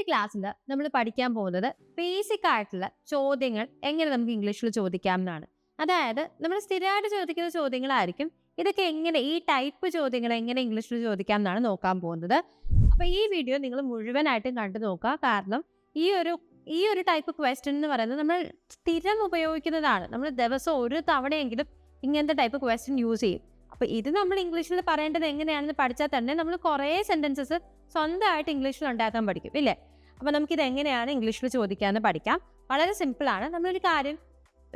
ഇന്നത്തെ ക്ലാസ്സിൽ നമ്മൾ പഠിക്കാൻ പോകുന്നത് ബേസിക് ആയിട്ടുള്ള ചോദ്യങ്ങൾ എങ്ങനെ നമുക്ക് ഇംഗ്ലീഷിൽ ചോദിക്കാം എന്നാണ് അതായത് നമ്മൾ സ്ഥിരമായിട്ട് ചോദിക്കുന്ന ചോദ്യങ്ങളായിരിക്കും. ഇതൊക്കെ എങ്ങനെ ഈ ടൈപ്പ് ചോദ്യങ്ങൾ എങ്ങനെ ഇംഗ്ലീഷിൽ ചോദിക്കാം എന്നാണ് നോക്കാൻ പോകുന്നത്. അപ്പോൾ ഈ വീഡിയോ നിങ്ങൾ മുഴുവനായിട്ടും കണ്ടു നോക്കുക. കാരണം ഈ ഒരു ഈ ഒരു ടൈപ്പ് ക്വസ്റ്റ്യൻ എന്ന് പറയുന്നത് നമ്മൾ സ്ഥിരം ഉപയോഗിക്കുന്നതാണ്. നമ്മൾ ദിവസം ഒരു തവണയെങ്കിലും ഇങ്ങനത്തെ ടൈപ്പ് ക്വസ്റ്റ്യൻ യൂസ് ചെയ്യും. അപ്പോൾ ഇത് നമ്മൾ ഇംഗ്ലീഷിൽ പറയേണ്ടത് എങ്ങനെയാണെന്ന് പഠിച്ചാൽ തന്നെ നമ്മൾ കുറേ സെന്റൻസസ് സ്വന്തമായിട്ട് ഇംഗ്ലീഷിൽ ഉണ്ടാക്കാൻ പഠിക്കും ഇല്ലേ? അപ്പോൾ നമുക്കിത് എങ്ങനെയാണ് ഇംഗ്ലീഷിൽ ചോദിക്കാമെന്ന് പഠിക്കാം. വളരെ സിമ്പിളാണ്. നമ്മളൊരു കാര്യം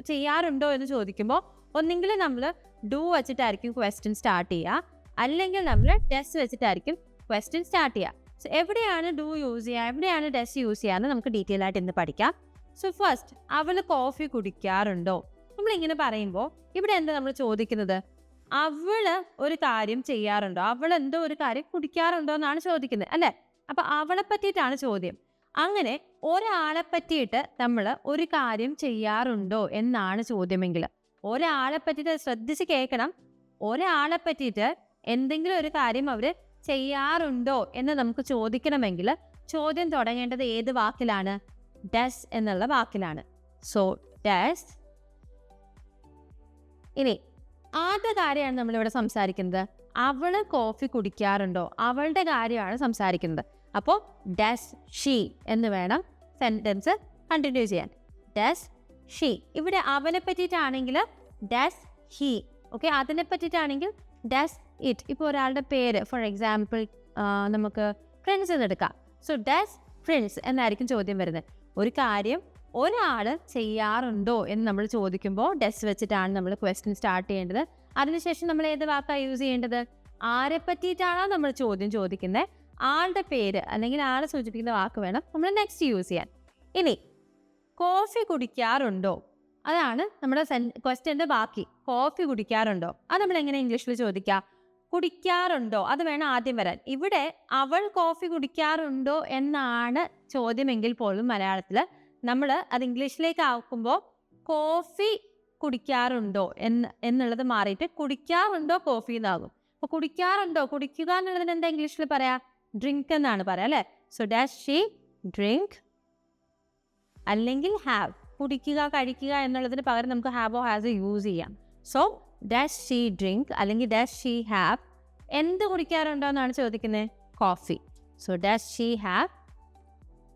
ചെയ്യാറുണ്ടോ എന്ന് ചോദിക്കുമ്പോൾ ഒന്നെങ്കിൽ നമ്മൾ ഡു വെച്ചിട്ടായിരിക്കും ക്വസ്റ്റ്യൻ സ്റ്റാർട്ട് ചെയ്യുക. അല്ലെങ്കിൽ നമ്മൾ ഡെസ് വെച്ചിട്ടായിരിക്കും ക്വസ്റ്റ്യൻ സ്റ്റാർട്ട് ചെയ്യുക. സോ എവിടെയാണ് ഡു യൂസ് ചെയ്യുക? എവിടെയാണ് ഡെസ് യൂസ് ചെയ്യുക നമുക്ക് ഡീറ്റെയിൽ ആയിട്ട് ഇന്ന് പഠിക്കാം. സോ ഫസ്റ്റ് അവൾ കോഫി കുടിക്കാറുണ്ടോ? നമ്മളിങ്ങനെ പറയുമ്പോൾ ഇവിടെ എന്താ നമ്മൾ ചോദിക്കുന്നത്? അവൾ ഒരു കാര്യം ചെയ്യാറുണ്ടോ? അവൾ എന്തോ ഒരു കാര്യം കുടിക്കാറുണ്ടോ എന്നാണ് ചോദിക്കുന്നത് അല്ലേ? അപ്പൊ അവളെ പറ്റിയിട്ടാണ് ചോദ്യം. അങ്ങനെ ഒരാളെ പറ്റിയിട്ട് നമ്മൾ ഒരു കാര്യം ചെയ്യാറുണ്ടോ എന്നാണ് ചോദ്യമെങ്കിൽ ഒരാളെ പറ്റിയിട്ട് ശ്രദ്ധിച്ച് കേൾക്കണം. ഒരാളെ പറ്റിയിട്ട് എന്തെങ്കിലും ഒരു കാര്യം അവർ ചെയ്യാറുണ്ടോ എന്ന് നമുക്ക് ചോദിക്കണമെങ്കിൽ ചോദ്യം തുടങ്ങേണ്ടത് ഏത് വാക്കിലാണ്? ഡസ് എന്നുള്ള വാക്കിലാണ്. So does. ഇനി ആദ്യ കാര്യമാണ് നമ്മളിവിടെ സംസാരിക്കുന്നത്. അവൾ കോഫി കുടിക്കാറുണ്ടോ? അവളുടെ കാര്യമാണ് സംസാരിക്കുന്നത്. അപ്പോൾ ഡസ് ഷീ എന്ന് വേണം സെന്റൻസ് കണ്ടിന്യൂ ചെയ്യാൻ. ഡസ് ഷീ ഇവിടെ അവനെ പറ്റിയിട്ടാണെങ്കിൽ ഡസ് ഹി ഓക്കെ അതിനെ പറ്റിയിട്ടാണെങ്കിൽ ഡസ് ഇറ്റ് ഇപ്പോൾ ഒരാളുടെ പേര് ഫോർ എക്സാമ്പിൾ നമുക്ക് ഫ്രണ്ട്സ് എന്ന് എടുക്കാം. സോ ഡസ് ഫ്രണ്ട്സ് എന്നായിരിക്കും ചോദ്യം വരുന്നത്. ഒരു കാര്യം ഒരാൾ ചെയ്യാറുണ്ടോ എന്ന് നമ്മൾ ചോദിക്കുമ്പോൾ ഡെസ് വെച്ചിട്ടാണ് നമ്മൾ ക്വസ്റ്റ്യൻ സ്റ്റാർട്ട് ചെയ്യേണ്ടത്. അതിനുശേഷം നമ്മൾ ഏത് വാക്കാണ് യൂസ് ചെയ്യേണ്ടത്? ആരെ പറ്റിയിട്ടാണോ നമ്മൾ ചോദ്യം ചോദിക്കുന്നത്? ആളുടെ പേര് അല്ലെങ്കിൽ ആളെ സൂചിപ്പിക്കുന്ന വാക്ക് വേണം നമ്മൾ നെക്സ്റ്റ് യൂസ് ചെയ്യാൻ. ഇനി കോഫി കുടിക്കാറുണ്ടോ? അതാണ് നമ്മുടെ ക്വസ്റ്റ്യന്റെ ബാക്കി. കോഫി കുടിക്കാറുണ്ടോ? അത് നമ്മൾ എങ്ങനെ ഇംഗ്ലീഷിൽ ചോദിക്കാം. കുടിക്കാറുണ്ടോ? അത് വേണം ആദ്യം വരാൻ. ഇവിടെ അവൾ കോഫി കുടിക്കാറുണ്ടോ എന്നാണ് ചോദ്യമെങ്കിൽ പോലും മലയാളത്തിൽ നമ്മൾ അത് ഇംഗ്ലീഷിലേക്ക് ആക്കുമ്പോൾ കോഫി കുടിക്കാറുണ്ടോ എന്ന് എന്നുള്ളത് മാറിയിട്ട് കുടിക്കാറുണ്ടോ കോഫി എന്നാകും. അപ്പോൾ കുടിക്കാറുണ്ടോ? കുടിക്കുക എന്നുള്ളതിന് എന്താ ഇംഗ്ലീഷിൽ പറയാ? ഡ്രിങ്ക് എന്നാണ് പറയാം അല്ലേ? സോ ഡാഷ് ഷീ ഡ്രിങ്ക് അല്ലെങ്കിൽ ഹാവ് കുടിക്കുക കഴിക്കുക എന്നുള്ളതിന് പകരം നമുക്ക് ഹാവോ ഹാസ് യൂസ് ചെയ്യാം. സോ ഡാഷ് ഷീ ഡ്രിങ്ക് അല്ലെങ്കിൽ ഡാഷ് ഷീ ഹാവ് എന്ത് കുടിക്കാറുണ്ടോ എന്നാണ് ചോദിക്കുന്നത് coffee so dash she have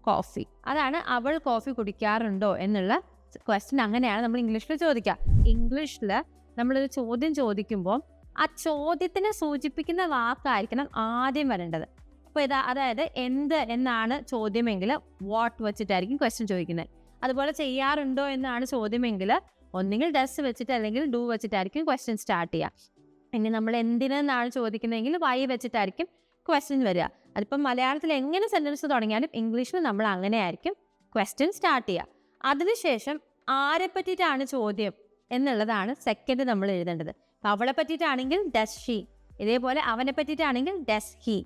coffee അതാണ് അവൾ കോഫി കുടിക്കാറുണ്ടോ എന്നുള്ള ക്വസ്റ്റ്യൻ അങ്ങനെയാണ് നമ്മൾ ഇംഗ്ലീഷിൽ ചോദിക്കുക. ഇംഗ്ലീഷിൽ നമ്മളൊരു ചോദ്യം ചോദിക്കുമ്പോൾ ആ ചോദ്യത്തിനെ സൂചിപ്പിക്കുന്ന വാക്കായിരിക്കണം ആദ്യം വരേണ്ടത്. അപ്പോൾ ഇതാ അതായത് എന്ത് എന്നാണ് ചോദ്യമെങ്കിൽ വാട്ട് വെച്ചിട്ടായിരിക്കും ക്വസ്റ്റ്യൻ ചോദിക്കുന്നത് അതുപോലെ ചെയ്യാറുണ്ടോ എന്നാണ് ചോദ്യമെങ്കിൽ ഒന്നുകിൽ ഡസ് വെച്ചിട്ട് അല്ലെങ്കിൽ ഡു വെച്ചിട്ടായിരിക്കും ക്വസ്റ്റ്യൻ സ്റ്റാർട്ട് ചെയ്യുക ഇനി നമ്മൾ എന്തിനെന്നാണ് ചോദിക്കുന്നതെങ്കിൽ വൈ വെച്ചിട്ടായിരിക്കും ക്വസ്റ്റ്യൻ വരിക. അതിപ്പം മലയാളത്തിൽ എങ്ങനെ സെന്റൻസ് തുടങ്ങിയാലും ഇംഗ്ലീഷിൽ നമ്മൾ അങ്ങനെ ആയിരിക്കും ക്വസ്റ്റ്യൻ സ്റ്റാർട്ട് ചെയ്യുക അതിനുശേഷം ആരെ പറ്റിയിട്ടാണ് ചോദ്യം എന്നുള്ളതാണ് സെക്കൻഡ് നമ്മൾ എഴുതേണ്ടത്. അപ്പം അവളെ പറ്റിയിട്ടാണെങ്കിൽ ഡസ് ഷീ ഇതേപോലെ അവനെ പറ്റിയിട്ടാണെങ്കിൽ ഡസ് ഹി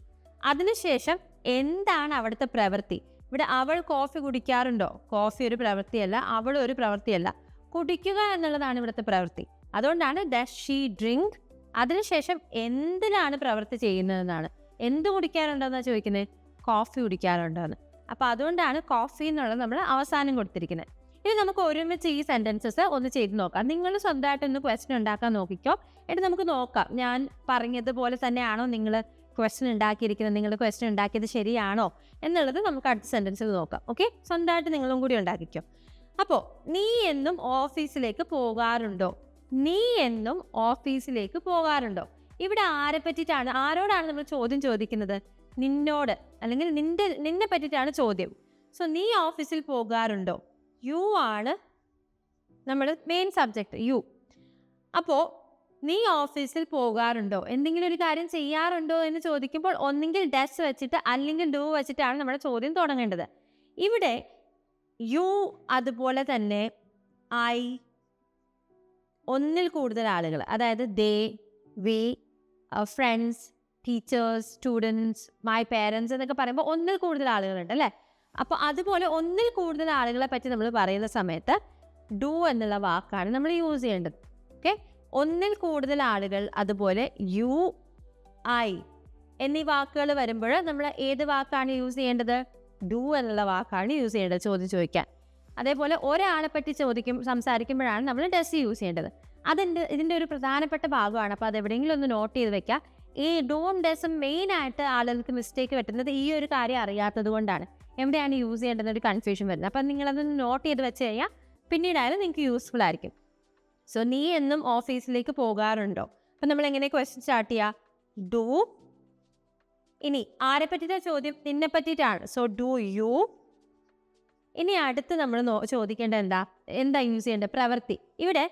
അതിനുശേഷം എന്താണ് അവിടുത്തെ പ്രവൃത്തി? ഇവിടെ അവൾ കോഫി കുടിക്കാറുണ്ടോ? കോഫി ഒരു പ്രവൃത്തിയല്ല അവൾ ഒരു പ്രവൃത്തിയല്ല. കുടിക്കുക എന്നുള്ളതാണ് ഇവിടുത്തെ പ്രവൃത്തി. അതുകൊണ്ടാണ് ഡസ് ഷീ ഡ്രിങ്ക് അതിനുശേഷം എന്തിനാണ് പ്രവൃത്തി ചെയ്യുന്നതെന്നാണ്. എന്ത് കുടിക്കാറുണ്ടോന്നാണ് ചോദിക്കുന്നത് കോഫി കുടിക്കാറുണ്ടോന്ന്. അപ്പോൾ അതുകൊണ്ടാണ് കോഫി എന്നുള്ളത് നമ്മൾ അവസാനം കൊടുത്തിരിക്കുന്നത് ഇനി നമുക്ക് ഒരുമിച്ച് ഈ സെന്റൻസസ് ഒന്ന് ചെയ്ത് നോക്കാം. നിങ്ങൾ സ്വന്തമായിട്ട് ഒന്ന് ക്വസ്റ്റ്യൻ ഉണ്ടാക്കാൻ നോക്കിക്കോ. എന്നിട്ട് നമുക്ക് നോക്കാം. ഞാൻ പറഞ്ഞതുപോലെ തന്നെയാണോ നിങ്ങൾ ക്വസ്റ്റ്യൻ ഉണ്ടാക്കിയിരിക്കുന്നത് നിങ്ങളുടെ ക്വസ്റ്റൻ ഉണ്ടാക്കിയത് ശരിയാണോ എന്നുള്ളത് നമുക്ക് അടുത്ത സെന്റൻസിൽ നോക്കാം. ഓക്കെ സ്വന്തമായിട്ട് നിങ്ങളും കൂടി ഉണ്ടാക്കിക്കോ. അപ്പോൾ നീ എന്നും ഓഫീസിലേക്ക് പോകാറുണ്ടോ? നീ എന്നും ഓഫീസിലേക്ക് പോകാറുണ്ടോ? ഇവിടെ ആരെ പറ്റിയിട്ടാണ് ആരോടാണ് നമ്മൾ ചോദ്യം ചോദിക്കുന്നത്? നിന്നോട് അല്ലെങ്കിൽ നിന്റെ നിന്നെ പറ്റിയിട്ടാണ് ചോദ്യം. സോ നീ ഓഫീസിൽ പോകാറുണ്ടോ? യു ആണ് നമ്മൾ മെയിൻ സബ്ജക്റ്റ് യു അപ്പോൾ നീ ഓഫീസിൽ പോകാറുണ്ടോ? എന്തെങ്കിലും ഒരു കാര്യം ചെയ്യാറുണ്ടോ എന്ന് ചോദിക്കുമ്പോൾ ഒന്നെങ്കിൽ ഡസ് വെച്ചിട്ട് അല്ലെങ്കിൽ ഡു വെച്ചിട്ടാണ് നമ്മുടെ ചോദ്യം തുടങ്ങേണ്ടത്. ഇവിടെ യു അതുപോലെ തന്നെ ഐ ഒന്നിൽ കൂടുതൽ ആളുകൾ അതായത് they we friends teachers students my parents എന്നൊക്കെ പറയുമ്പോൾ ഒന്നിൽ കൂടുതൽ ആളുകളുണ്ട് അല്ലേ? അപ്പോൾ അതുപോലെ ഒന്നിൽ കൂടുതൽ ആളുകളെ പറ്റി നമ്മൾ പറയുന്ന സമയത്ത് ഡു എന്നുള്ള വാക്കാണ് നമ്മൾ യൂസ് ചെയ്യേണ്ടത്. ഓക്കെ ഒന്നിൽ കൂടുതൽ ആളുകൾ അതുപോലെ യു ഐ എന്നീ വാക്കുകൾ വരുമ്പോൾ നമ്മൾ ഏത് വാക്കാണ് യൂസ് ചെയ്യേണ്ടത്? ഡു എന്നുള്ള വാക്കാണ് യൂസ് ചെയ്യേണ്ടത് ചോദ്യം ചോദിക്കാൻ. അതേപോലെ ഒരാളെ പറ്റി ചോദിക്കും സംസാരിക്കുമ്പോഴാണ് നമ്മൾ ഡസ് യൂസ് ചെയ്യേണ്ടത്. അതിന്റെ ഇതിന്റെ ഒരു പ്രധാനപ്പെട്ട ഭാഗമാണ്. അപ്പോൾ അത് എവിടെയെങ്കിലും ഒന്ന് നോട്ട് ചെയ്ത് വെക്കുക. ഈ ഡസും മെയിൻ ആയിട്ട് ആളുകൾക്ക് മിസ്റ്റേക്ക് പറ്റുന്നത് ഈ ഒരു കാര്യം അറിയാത്തത് കൊണ്ടാണ്. എവിടെയാണ് യൂസ് ചെയ്യേണ്ടതെന്നൊരു കൺഫ്യൂഷൻ വരുന്നത്. അപ്പം നിങ്ങളതൊന്ന് നോട്ട് ചെയ്ത് വെച്ച് കഴിഞ്ഞാൽ പിന്നീടായാലും നിങ്ങൾക്ക് യൂസ്ഫുൾ ആയിരിക്കും. സോ നീ എന്നും ഓഫീസിലേക്ക് പോകാറുണ്ടോ? അപ്പം നമ്മൾ എങ്ങനെ ക്വസ്റ്റ്യൻ സ്റ്റാർട്ട് ചെയ്യുക ഡു ഇനി ആരെ പറ്റിയിട്ട ചോദ്യം? നിന്നെ പറ്റിയിട്ടാണ്. സോ ഡു യു ഇനി അടുത്ത് നമ്മൾ ചോദിക്കേണ്ട എന്താ? എന്താ യൂസ് ചെയ്യേണ്ടത്? പ്രവൃത്തി. ഇവിടെ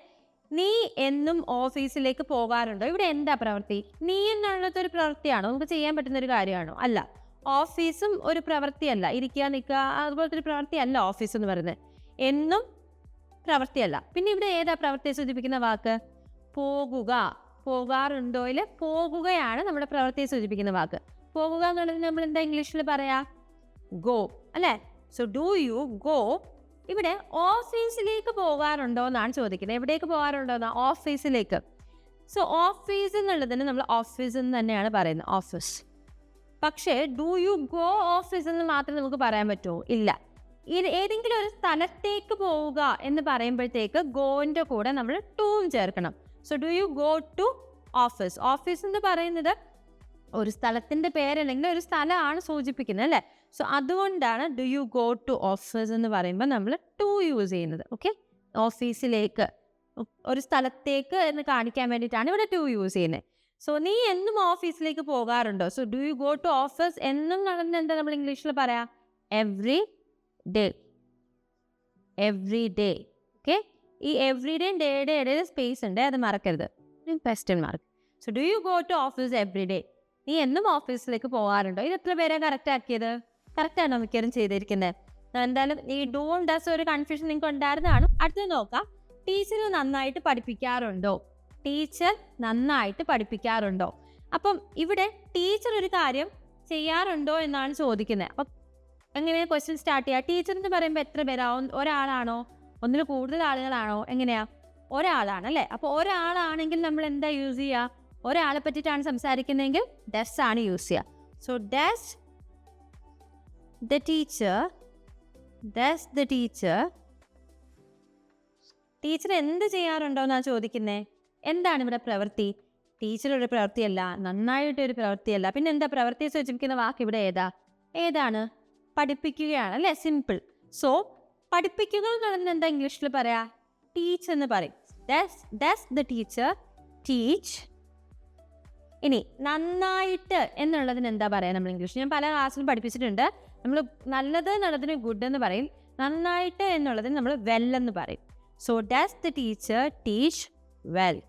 നീ എന്നും ഓഫീസിലേക്ക് പോകാറുണ്ടോ? ഇവിടെ എന്താ പ്രവൃത്തി? നീ എന്നുള്ളത് ഒരു പ്രവൃത്തിയാണോ? നമുക്ക് ചെയ്യാൻ പറ്റുന്ന ഒരു കാര്യമാണോ? അല്ല. ഓഫീസും ഒരു പ്രവൃത്തിയല്ല. ഇരിക്കുക നിൽക്കുക അതുപോലത്തെ ഒരു പ്രവൃത്തിയല്ല ഓഫീസ് എന്ന് പറയുന്നത്. എന്നും പ്രവൃത്തിയല്ല പിന്നെ ഇവിടെ ഏതാ പ്രവൃത്തിയെ സൂചിപ്പിക്കുന്ന വാക്ക്? പോകുക. പോകാറുണ്ടോയിൽ പോകുകയാണ് നമ്മുടെ പ്രവൃത്തിയെ സൂചിപ്പിക്കുന്ന വാക്ക്. പോകുക എന്നുള്ളത് നമ്മൾ എന്താ ഇംഗ്ലീഷിൽ പറയാ? ഗോ അല്ലേ? സോ ഡു യു ഗോ ഇവിടെ ഓഫീസിലേക്ക് പോകാറുണ്ടോ എന്നാണ് ചോദിക്കുന്നത്. എവിടേക്ക് പോകാറുണ്ടോ എന്നാ? ഓഫീസിലേക്ക് സോ ഓഫീസ് എന്നുള്ളതിന് നമ്മൾ ഓഫീസ് എന്ന് തന്നെയാണ് പറയുന്നത്. ഓഫീസ് പക്ഷേ ഡു യു ഗോ ഓഫീസ് എന്ന് മാത്രമേ നമുക്ക് പറയാൻ പറ്റുമോ ഇല്ല. ഇത് ഏതെങ്കിലും ഒരു സ്ഥലത്തേക്ക് പോവുക എന്ന് പറയുമ്പോഴത്തേക്ക് ഗോന്റെ കൂടെ നമ്മൾ ടൂം ചേർക്കണം. So do you go to office office എന്ന് പറയുന്നത് ഒരു സ്ഥലത്തിന്റെ പേരല്ലെങ്കിൽ ഒരു സ്ഥലമാണ് സൂചിപ്പിക്കുന്നത് അല്ലേ? സോ അതുകൊണ്ടാണ് do you go to office എന്ന് പറയുമ്പോൾ നമ്മൾ ടു യൂസ് ചെയ്യുന്നത്. ഓക്കെ ഓഫീസിലേക്ക് ഒരു സ്ഥലത്തേക്ക് എന്ന് കാണിക്കാൻ വേണ്ടിയിട്ടാണ് ഇവിടെ ടു യൂസ് ചെയ്യുന്നത്. സോ നീ എന്നും ഓഫീസിലേക്ക് പോകാറുണ്ടോ? So do you go to office എന്നും എന്താ നമ്മൾ ഇംഗ്ലീഷിൽ പറയാം? Every day every day okay ഈ എവ്രി ഡേ ഡേയുടെ ഇടയിൽ സ്പേസ് ഉണ്ട്. അത് മറക്കരുത്. Question mark so do you go to office every day നീ എന്നും ഓഫീസിലേക്ക് പോകാറുണ്ടോ? ഇത് എത്ര പേരെ കറക്റ്റ് ആക്കിയത്? കറക്റ്റാണോ മിക്കവരും ചെയ്തിരിക്കുന്നത് എന്തായാലും ഈ ഡോൺ ഡസ് ഒരു കൺഫ്യൂഷൻ നിങ്ങൾക്ക് ഉണ്ടായിരുന്നതാണ്. അടുത്തത് നോക്കാം. ടീച്ചർ നന്നായിട്ട് പഠിപ്പിക്കാറുണ്ടോ? ടീച്ചർ നന്നായിട്ട് പഠിപ്പിക്കാറുണ്ടോ? അപ്പം ഇവിടെ ടീച്ചർ ഒരു കാര്യം ചെയ്യാറുണ്ടോ എന്നാണ് ചോദിക്കുന്നത് അപ്പം എങ്ങനെ ക്വസ്റ്റ്യൻ സ്റ്റാർട്ട് ചെയ്യുക ടീച്ചർ എന്ന് പറയുമ്പോൾ എത്ര പേരാ? ഒരാളാണോ? ഒന്നിൽ കൂടുതൽ ആളുകളാണോ? എങ്ങനെയാ? ഒരാളാണ് അല്ലേ? അപ്പോൾ ഒരാളാണെങ്കിൽ നമ്മൾ എന്താ യൂസ് ചെയ്യുക ഒരാളെ പറ്റിയിട്ടാണ് സംസാരിക്കുന്നതെങ്കിൽ ഡസ് ആണ് യൂസ് ചെയ്യുക so does the teacher does the teacher teacher എന്ത് ചെയ്യാറുണ്ടോ എന്നാണ് ചോദിക്കുന്നത് എന്താണ് ഇവിടെ പ്രവൃത്തി? ടീച്ചർ ഒരു പ്രവൃത്തിയല്ല നന്നായിട്ട് ഒരു പ്രവൃത്തിയല്ല. പിന്നെ എന്താ പ്രവൃത്തിയെ സൂചിപ്പിക്കുന്ന വാക്ക് ഇവിടെ ഏതാ? ഏതാണ്? പഠിപ്പിക്കുകയാണ് അല്ലേ? സിമ്പിൾ സോ പഠിപ്പിക്കുക എന്നുള്ളത് എന്താ ഇംഗ്ലീഷിൽ പറയാ? ടീച്ച് എന്ന് പറയും. ഡസ് ദ ടീച്ചർ ടീച്ച് ഇനി നന്നായിട്ട് എന്നുള്ളതിന് എന്താ പറയുക നമ്മൾ ഇംഗ്ലീഷ് ഞാൻ പല ക്ലാസ്സിലും പഠിപ്പിച്ചിട്ടുണ്ട്. നമ്മൾ നല്ലത് എന്നുള്ളതിന് ഗുഡ് എന്ന് പറയും. നന്നായിട്ട് എന്നുള്ളതിന് നമ്മൾ വെൽ എന്ന് പറയും. So does the teacher teach well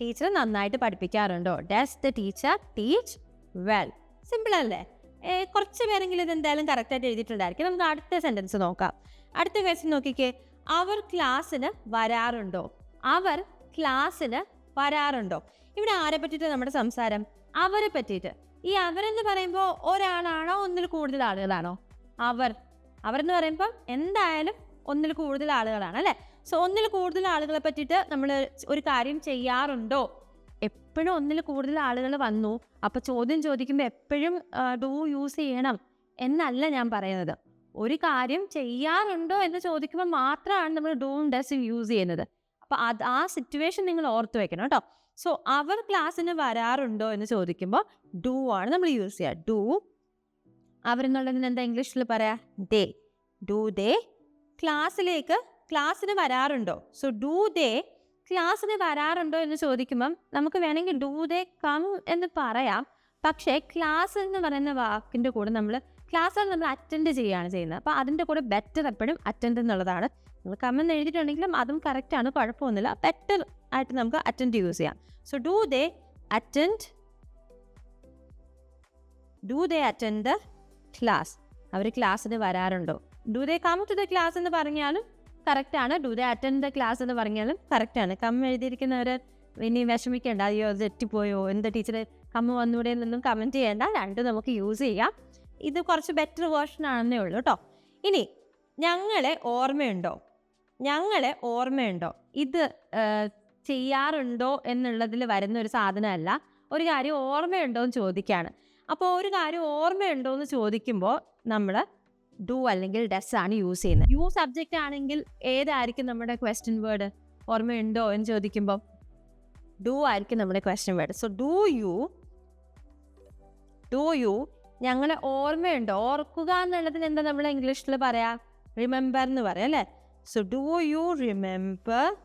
teacher നന്നായിട്ട് പഠിപ്പിക്കാറുണ്ടോ? Does the teacher teach well simple അല്ലേ? കുറച്ച് പേരെങ്കിലും ഇത് എന്തായാലും കറക്റ്റായിട്ട് എഴുതിയിട്ടുണ്ടായിരിക്കും. നമുക്ക് അടുത്ത സെന്റൻസ് നോക്കാം. അടുത്ത ക്വസ്റ്റ്യൻ നോക്കിക്കേ. അവർ ക്ലാസ്സിന് വരാറുണ്ടോ? അവർ ക്ലാസ്സിന് വരാറുണ്ടോ? ഇവിടെ ആരെ പറ്റിയിട്ട് നമ്മുടെ സംസാരം? അവരെ പറ്റിയിട്ട്. ഈ അവരെന്ന് പറയുമ്പോൾ ഒരാളാണോ? ഒന്നിൽ കൂടുതൽ ആളുകളാണോ? അവർ. അവരെന്ന് പറയുമ്പോൾ എന്തായാലും ഒന്നിൽ കൂടുതൽ ആളുകളാണ് അല്ലേ? സോ ഒന്നിൽ കൂടുതൽ ആളുകളെ പറ്റിയിട്ട് നമ്മൾ ഒരു കാര്യം ചെയ്യാറുണ്ടോ? എപ്പോഴും ഒന്നിൽ കൂടുതൽ ആളുകൾ വന്നു. അപ്പോൾ ചോദ്യം ചോദിക്കുമ്പോൾ എപ്പോഴും ഡൂ യൂസ് ചെയ്യണം എന്നല്ല ഞാൻ പറയുന്നത്. ഒരു കാര്യം ചെയ്യാറുണ്ടോ എന്ന് ചോദിക്കുമ്പോൾ മാത്രമാണ് നമ്മൾ ഡൂം ഡസ് യൂസ് ചെയ്യുന്നത്. അപ്പോൾ അത് ആ സിറ്റുവേഷൻ നിങ്ങൾ ഓർത്ത് വെക്കണം കേട്ടോ. സോ അവർ ക്ലാസ്സിന് വരാറുണ്ടോ എന്ന് ചോദിക്കുമ്പോൾ ഡൂ ആണ് നമ്മൾ യൂസ് ചെയ്യുക. ഡു അവരെന്നുള്ളതിന് എന്താ ഇംഗ്ലീഷിൽ പറയാ? ഡേ ഡൂ ദേ ക്ലാസ്സിലേക്ക് ക്ലാസ്സിന് വരാറുണ്ടോ? സോ ഡൂ ദേ ക്ലാസ്സിന് വരാറുണ്ടോ എന്ന് ചോദിക്കുമ്പം നമുക്ക് വേണമെങ്കിൽ ഡു ദേ കം എന്ന് പറയാം. പക്ഷേ ക്ലാസ് എന്ന് പറയുന്ന വാക്കിന്റെ കൂടെ നമ്മൾ ക്ലാസ്സിൽ നമ്മൾ അറ്റൻഡ് ചെയ്യുകയാണ് ചെയ്യുന്നത്. അപ്പോൾ അതിന്റെ കൂടെ ബെറ്റർ എപ്പോഴും അറ്റൻഡ് എന്നുള്ളതാണ്. നിങ്ങൾ കമ്മെന്ന് എഴുതിയിട്ടുണ്ടെങ്കിലും അതും കറക്റ്റാണ് കുഴപ്പമൊന്നുമില്ല. ബെറ്റർ ആയിട്ട് നമുക്ക് അറ്റൻഡ് യൂസ് ചെയ്യാം. So do they attend do they attend the class അവർ ക്ലാസ്സിന് വരാറുണ്ടോ? Do they come to the class എന്ന് പറഞ്ഞാലും കറക്റ്റാണ് do the attend the class എന്ന് പറഞ്ഞാലും കറക്റ്റ് ആണ്. കമ്മ എഴുതിയിരിക്കുന്നവർ ഇനി വിഷമിക്കേണ്ട അയ്യോ തെറ്റിപ്പോയോ എന്താ ടീച്ചർ കമ്മ വന്നൂടെ എന്നൊന്നും കമന്റ് ചെയ്യേണ്ട. രണ്ടും നമുക്ക് യൂസ് ചെയ്യാം. ഇത് കുറച്ച് ബെറ്റർ വേർഷൻ ആണെന്നേ ഉള്ളൂ കേട്ടോ ഇനി ഞങ്ങളെ ഓർമ്മയുണ്ടോ? ഞങ്ങളെ ഓർമ്മയുണ്ടോ? ഇത് ചെയ്യാറുണ്ടോ എന്നുള്ളതിൽ വരുന്ന ഒരു സാധനമല്ല. ഒരു കാര്യം ഓർമ്മയുണ്ടോ എന്ന് ചോദിക്കുകയാണ് അപ്പോൾ ഒരു കാര്യം ഓർമ്മയുണ്ടോ എന്ന് ചോദിക്കുമ്പോൾ നമ്മൾ ഡു അല്ലെങ്കിൽ ഡസ് ആണ് യൂസ് ചെയ്യുന്നത്. യു സബ്ജക്റ്റ് ആണെങ്കിൽ ഏതായിരിക്കും നമ്മുടെ ക്വസ്റ്റ്യൻ വേർഡ് ഓർമ്മയുണ്ടോ എന്ന് ചോദിക്കുമ്പോൾ ഡു ആയിരിക്കും നമ്മുടെ question word so do you do you ഞങ്ങളെ ഓർമ്മയുണ്ടോ? ഓർക്കുക എന്നുള്ളതിന് എന്താ നമ്മൾ ഇംഗ്ലീഷിൽ പറയാ? റിമെമ്പർ എന്ന് പറയാം അല്ലേ? So do you remember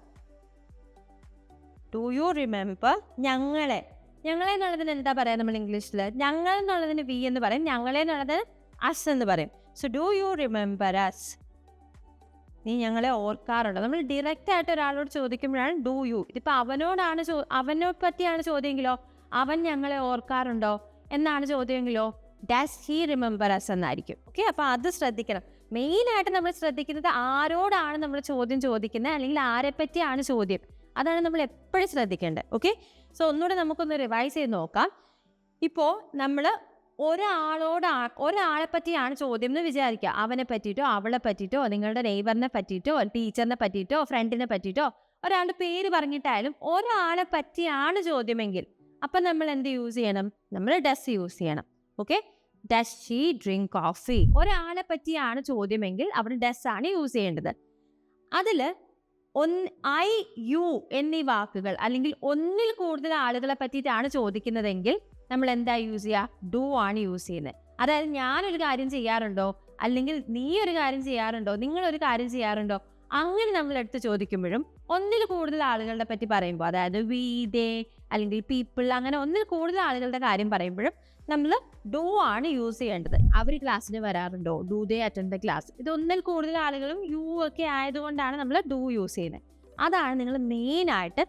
do you remember ഞങ്ങളെ? ഞങ്ങളെ എന്നുള്ളതിന് എന്താ പറയാ നമ്മൾ ഇംഗ്ലീഷിൽ ഞങ്ങൾ എന്നുള്ളതിന് വി എന്ന് പറയും. ഞങ്ങളെ എന്നുള്ളത് അസ് എന്ന് പറയും. So do you remember us നീ ഞങ്ങളെ ഓർക്കാറുണ്ടോ? നമ്മൾ ഡയറക്റ്റ് ആയിട്ട് ഒരാളോട് ചോദിക്കുമ്പോഴാണ് ഡു യു ഇതിപ്പോൾ അവനോടാണ് ചോ അവനെ പറ്റിയാണ് ചോദ്യമെങ്കിലോ അവൻ ഞങ്ങളെ ഓർക്കാറുണ്ടോ എന്നാണ് ചോദ്യമെങ്കിലോ ഡാസ് ഹി റിമെമ്പർ അസ് എന്നായിരിക്കും. ഓക്കെ അപ്പോൾ അത് ശ്രദ്ധിക്കണം. മെയിനായിട്ട് നമ്മൾ ശ്രദ്ധിക്കുന്നത് ആരോടാണ് നമ്മൾ ചോദ്യം ചോദിക്കുന്നത് അല്ലെങ്കിൽ ആരെ പറ്റിയാണ് ചോദ്യം. അതാണ് നമ്മൾ എപ്പോഴും ശ്രദ്ധിക്കേണ്ടത്. ഓക്കെ സോ ഒന്നുകൂടെ നമുക്കൊന്ന് റിവൈസ് ചെയ്ത് നോക്കാം. ഇപ്പോൾ നമ്മൾ ഒരാളോട് ഒരാളെ പറ്റിയാണ് ചോദ്യം എന്ന് വിചാരിക്കുക. അവനെ പറ്റിയിട്ടോ അവളെ പറ്റിയിട്ടോ നിങ്ങളുടെ നെയ്ബറിനെ പറ്റിയിട്ടോ ടീച്ചറിനെ പറ്റിയിട്ടോ ഫ്രണ്ടിനെ പറ്റിയിട്ടോ ഒരാളുടെ പേര് പറഞ്ഞിട്ടായാലും ഒരാളെ പറ്റിയാണ് ചോദ്യമെങ്കിൽ അപ്പം നമ്മൾ എന്ത് യൂസ് ചെയ്യണം? നമ്മൾ ഡസ് യൂസ് ചെയ്യണം. Okay does she drink coffee ഒരാളെ പറ്റിയാണ് ചോദ്യമെങ്കിൽ അവിടെ ഡസ് ആണ് യൂസ് ചെയ്യേണ്ടത്. അതിൽ ഒന്ന് ഐ യു എന്നീ വാക്കുകൾ അല്ലെങ്കിൽ ഒന്നിൽ കൂടുതൽ ആളുകളെ പറ്റിയിട്ടാണ് ചോദിക്കുന്നതെങ്കിൽ നമ്മൾ എന്താ യൂസ് ചെയ്യുക ഡു ആണ് യൂസ് ചെയ്യുന്നത്. അതായത് ഞാനൊരു കാര്യം ചെയ്യാറുണ്ടോ? അല്ലെങ്കിൽ നീ ഒരു കാര്യം ചെയ്യാറുണ്ടോ? നിങ്ങൾ ഒരു കാര്യം ചെയ്യാറുണ്ടോ? അങ്ങനെ നമ്മൾ എടുത്ത് ചോദിക്കുമ്പോഴും ഒന്നിൽ കൂടുതൽ ആളുകളുടെ പറ്റി പറയുമ്പോൾ അതായത് വി ദേ അല്ലെങ്കിൽ പീപ്പിൾ അങ്ങനെ ഒന്നിൽ കൂടുതൽ ആളുകളുടെ കാര്യം പറയുമ്പോഴും നമ്മൾ ഡു ആണ് യൂസ് ചെയ്യേണ്ടത്. അവർ ക്ലാസ്സിന് വരാറുണ്ടോ? Do they attend the class ഇത് ഒന്നിൽ കൂടുതൽ ആളുകളും യു ഒക്കെ ആയതുകൊണ്ടാണ് നമ്മൾ ഡു യൂസ് ചെയ്യുന്നത്. അതാണ് നിങ്ങൾ മെയിനായിട്ട്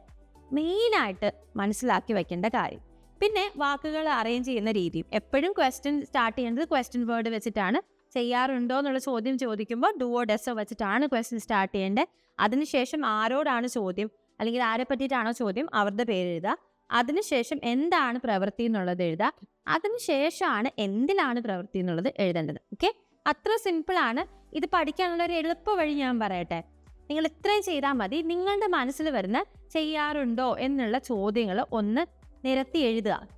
മെയിനായിട്ട് മനസ്സിലാക്കി വെക്കേണ്ട കാര്യം. പിന്നെ വാക്കുകൾ അറേഞ്ച് ചെയ്യുന്ന രീതിയും. എപ്പോഴും ക്വസ്റ്റ്യൻ സ്റ്റാർട്ട് ചെയ്യുന്നത് ക്വസ്റ്റ്യൻ വേർഡ് വെച്ചിട്ടാണ്. ചെയ്യാറുണ്ടോ എന്നുള്ള ചോദ്യം ചോദിക്കുമ്പോൾ ഡുവോ ഡെസോ വെച്ചിട്ടാണ് ക്വസ്റ്റ്യൻ സ്റ്റാർട്ട് ചെയ്യേണ്ടത്. അതിനുശേഷം ആരോടാണ് ചോദ്യം? അല്ലെങ്കിൽ ആരെ പറ്റിയിട്ടാണോ ചോദ്യം? അവരുടെ പേര് എഴുതുക. അതിനുശേഷം എന്താണ് പ്രവൃത്തി എന്നുള്ളത് എഴുതുക. അതിനുശേഷമാണ് എന്തിനാണ് പ്രവൃത്തി എന്നുള്ളത് എഴുതേണ്ടത്. ഓക്കെ അത്ര സിമ്പിളാണ് ഇത് പഠിക്കാനുള്ള ഒരു എളുപ്പ വഴി ഞാൻ പറയട്ടെ. നിങ്ങൾ ഇത്രയും ചെയ്താൽ മതി. നിങ്ങളുടെ മനസ്സിൽ വരുന്ന ചെയ്യാറുണ്ടോ എന്നുള്ള ചോദ്യങ്ങൾ ഒന്ന് നിരത്തി എഴുതുക.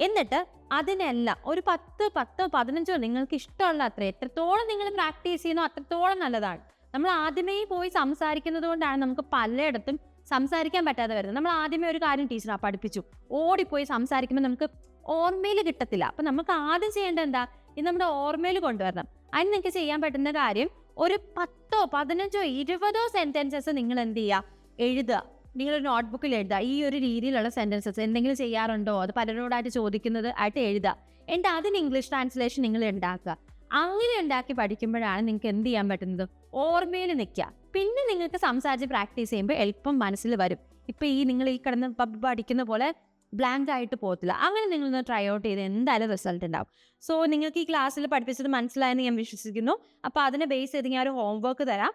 എന്നിട്ട് അതിനെല്ലാം ഒരു പത്ത് പത്തോ പതിനഞ്ചോ നിങ്ങൾക്ക് ഇഷ്ടമുള്ള അത്ര എത്രത്തോളം നിങ്ങൾ പ്രാക്ടീസ് ചെയ്യുന്നോ അത്രത്തോളം നല്ലതാണ്. നമ്മൾ ആദ്യമേ പോയി സംസാരിക്കുന്നത് കൊണ്ടാണ് നമുക്ക് പലയിടത്തും സംസാരിക്കാൻ പറ്റാതെ വരുന്നത്. നമ്മൾ ആദ്യമേ ഒരു കാര്യം ടീച്ചർ പഠിപ്പിച്ചു. ഓടിപ്പോയി സംസാരിക്കുമ്പോൾ നമുക്ക് ഓർമ്മയിൽ കിട്ടത്തില്ല. അപ്പം നമുക്ക് ആദ്യം ചെയ്യേണ്ടത് എന്താ? ഇത് നമ്മുടെ ഓർമ്മയിൽ കൊണ്ടുവരണം. അതിന് നിങ്ങൾക്ക് ചെയ്യാൻ പറ്റുന്ന കാര്യം ഒരു പത്തോ പതിനഞ്ചോ ഇരുപതോ സെന്റൻസസ് നിങ്ങൾ എന്ത് ചെയ്യുക? എഴുതുക. നിങ്ങൾ നോട്ട്ബുക്കിൽ എഴുതുക. ഈ ഒരു രീതിയിലുള്ള സെന്റൻസസ് എന്തെങ്കിലും ചെയ്യാറുണ്ടോ? അത് പലരോടായിട്ട് ചോദിക്കുന്നത് ആയിട്ട് എഴുതുക. എന്നിട്ട് അതിന് ഇംഗ്ലീഷ് ട്രാൻസ്ലേഷൻ നിങ്ങൾ ഉണ്ടാക്കുക. അങ്ങനെ ഉണ്ടാക്കി പഠിക്കുമ്പോഴാണ് നിങ്ങൾക്ക് എന്ത് ചെയ്യാൻ പറ്റുന്നത്? ഓർമ്മയിൽ നിൽക്കുക. പിന്നെ നിങ്ങൾക്ക് സംസാരിച്ച് പ്രാക്ടീസ് ചെയ്യുമ്പോൾ എളുപ്പം മനസ്സിൽ വരും. ഇപ്പം ഈ നിങ്ങൾ ഈ കിടന്ന് പബ് പഠിക്കുന്ന പോലെ ബ്ലാങ്ക് ആയിട്ട് പോകത്തില്ല. അങ്ങനെ നിങ്ങളൊന്ന് ട്രൈ ഔട്ട് ചെയ്ത് എന്തായാലും റിസൾട്ട് ഉണ്ടാവും. സോ നിങ്ങൾക്ക് ഈ ക്ലാസ്സിൽ പഠിപ്പിച്ചത് മനസ്സിലായെന്ന് ഞാൻ വിശ്വസിക്കുന്നു. അപ്പോൾ അതിനെ ബേസ് ചെയ്ത് ഞാൻ ഒരു ഹോംവർക്ക് തരാം.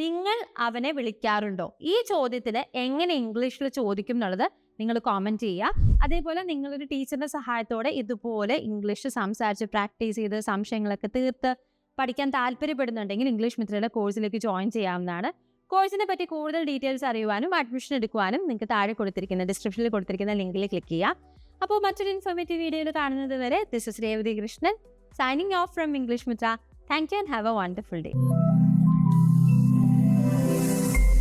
നിങ്ങൾ അവനെ വിളിക്കാറുണ്ടോ? ഈ ചോദ്യത്തിന് എങ്ങനെ ഇംഗ്ലീഷിൽ ചോദിക്കും എന്നുള്ളത് നിങ്ങൾ കോമന്റ് ചെയ്യുക. അതേപോലെ നിങ്ങളൊരു ടീച്ചറിന്റെ സഹായത്തോടെ ഇതുപോലെ ഇംഗ്ലീഷ് സംസാരിച്ച് പ്രാക്ടീസ് ചെയ്ത് സംശയങ്ങളൊക്കെ തീർത്ത് പഠിക്കാൻ താല്പര്യപ്പെടുന്നുണ്ടെങ്കിൽ ഇംഗ്ലീഷ് മിത്രയുടെ കോഴ്സിലേക്ക് ജോയിൻ ചെയ്യാവുന്നതാണ്. കോഴ്സിനെ പറ്റി കൂടുതൽ ഡീറ്റെയിൽസ് അറിയുവാനും അഡ്മിഷൻ എടുക്കുവാനും നിങ്ങൾക്ക് താഴെ കൊടുത്തിരിക്കുന്ന ഡിസ്ക്രിപ്ഷനിൽ കൊടുത്തിരിക്കുന്ന ലിങ്കിൽ ക്ലിക്ക് ചെയ്യാം അപ്പോൾ മറ്റൊരു ഇൻഫോർമേറ്റീവ് വീഡിയോയിൽ കാണുന്നത് വരെ this is Revathi Krishnan signing off from English Mitra. Thank you and have a wonderful day